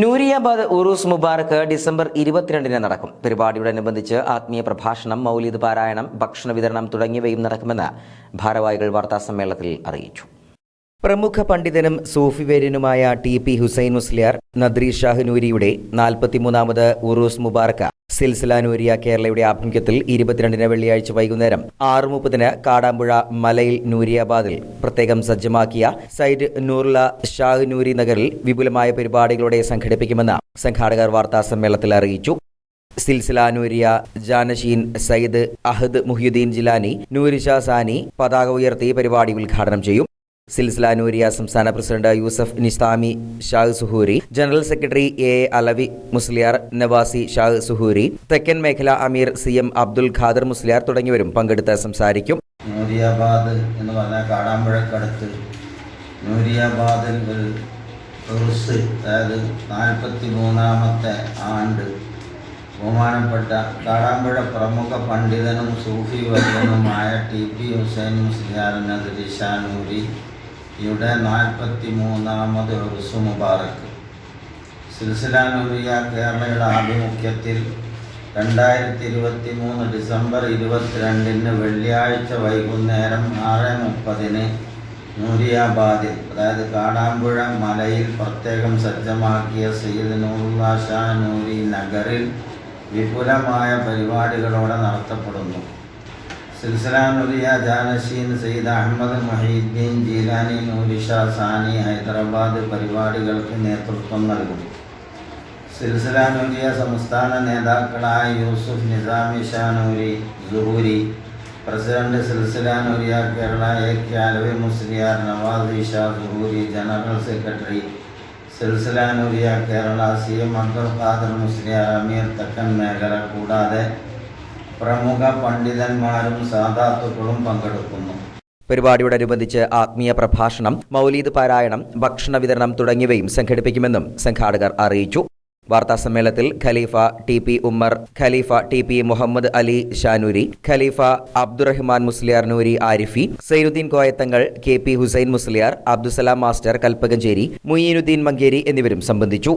നൂരിയാബാദ് ഉറൂസ് മുബാറക്ക് December ഇരുപത്തിരണ്ടിന് നടക്കും. പരിപാടിയോടനുബന്ധിച്ച് ആത്മീയ പ്രഭാഷണം മൗലിദ് പാരായണം ഭക്ഷണ വിതരണം തുടങ്ങിയവയും നടക്കുമെന്ന് ഭാരവാഹികൾ വാർത്താ സമ്മേളനത്തിൽ അറിയിച്ചു. പ്രമുഖ പണ്ഡിതനും സൂഫിവേര്യനുമായ ടി പി ഹുസൈൻ മുസ്ലിയാർ നദ്രി ഷാഹ് നൂരിയുടെ നാൽപ്പത്തിമൂന്നാമത് ഉറൂസ് മുബാറക്ക സിൽസില നൂരിയ കേരളയുടെ ആഭിമുഖ്യത്തിൽ ഇരുപത്തിരണ്ടിന് വെള്ളിയാഴ്ച വൈകുന്നേരം ആറ് മുപ്പതിന് കാടാമ്പുഴ മലയിൽ നൂരിയാബാദിൽ പ്രത്യേകം സജ്ജമാക്കിയ സൈഡ് നൂർല ഷാഹ് നൂരി നഗറിൽ വിപുലമായ പരിപാടികളോടെ സംഘടിപ്പിക്കുമെന്ന് സംഘാടകർ വാർത്താ സമ്മേളനത്തിൽ അറിയിച്ചു. സിൽസില നൂരിയ ജാനഷീൻ സയ്യിദ് അഹദ് മുഹ്യുദ്ദീൻ ജിലാനി നൂരിഷ സാനി പതാക ഉയർത്തി പരിപാടി ഉദ്ഘാടനം ചെയ്യും. സിൽസില നൂരിയ സംസ്ഥാന president Yusuf Nizami Shah Suhoori general secretary A Alavi Musliyar Navasi Shah Suhoori തെക്കൻ മേഖല അമീർ സി എം അബ്ദുൽ ഖാദർ മുസ്ലിയാർ തുടങ്ങിയവരും പങ്കെടുത്ത് സംസാരിക്കും. നൂരിയാബാദ് എന്ന് പറഞ്ഞാൽ കാടാമ്പുഴക്കടുത്ത്. നൂരിയാബാദിൽ ഉറുസ് അതായത് നാൽപ്പത്തി മൂന്നാമത്തെ ആണ്ട് ബഹുമാനപ്പെട്ട കാടാമ്പുഴ പ്രമുഖ പണ്ഡിതനും സൂഫി വര്യനുമായ ടി പി ഹുസൈൻ മുസ്ലിയാറിനെതിരെ ഋഷാനൂരി യുടെ നാൽപ്പത്തി മൂന്നാമത് ഉറുസ് മുബാറക്ക് സിൽസില കേരളയുടെ ആഭിമുഖ്യത്തിൽ രണ്ടായിരത്തി ഇരുപത്തി മൂന്ന് ഡിസംബർ ഇരുപത്തിരണ്ടിന് വെള്ളിയാഴ്ച വൈകുന്നേരം ആറ് മുപ്പതിന് നൂരിയാബാദിൽ അതായത് കാടാമ്പുഴ മലയിൽ പ്രത്യേകം സജ്ജമാക്കിയ സയ്യിദ് നൂറുല്ലാ ഷാ നൂരി നഗറിൽ വിപുലമായ പരിപാടികളോടെ നടത്തപ്പെടുന്നു. നൂരിയ ജാനഷീൻ സയ്യിദ് അഹമ്മദ് മൊഹീദ്ദീൻ ജീലാനി നൂരിഷ സാനി ഹൈദരാബാദ് പരിപാടികൾക്ക് നേതൃത്വം നൽകും. സിൽസില സംസ്ഥാന നേതാക്കളായ Yusuf Nizami Shanoori Juhoori president Silsila Kerala A K Alavi Musliyar Nawaz Shah Juhoori general secretary Silsila Kerala C M Abdul Khader Musliyar അമീർ തെക്കൻ മേഖല കൂടാതെ പ്രമുഖ പണ്ഡിതന്മാരും സാധാത്തുക്കളും പങ്കെടുക്കുന്നു. പരിപാടിയോടനുബന്ധിച്ച് ആത്മീയ പ്രഭാഷണം മൗലീദ് പാരായണം ഭക്ഷണ വിതരണം തുടങ്ങിയവയും സംഘടിപ്പിക്കുമെന്നും സംഘാടകർ അറിയിച്ചു. വാർത്താ സമ്മേളനത്തിൽ ഖലീഫ ടി പി ഉമ്മർ ഖലീഫ ടി പി മുഹമ്മദ് അലി ഷാനൂരി ഖലീഫ Abdurahman Musliyar Noori Arifi Zainuddin Koyathangal K P Hussain Musliyar Abdussalam master Kalpakanchery Muyeenuddin Mankeri എന്നിവരും സംബന്ധിച്ചു.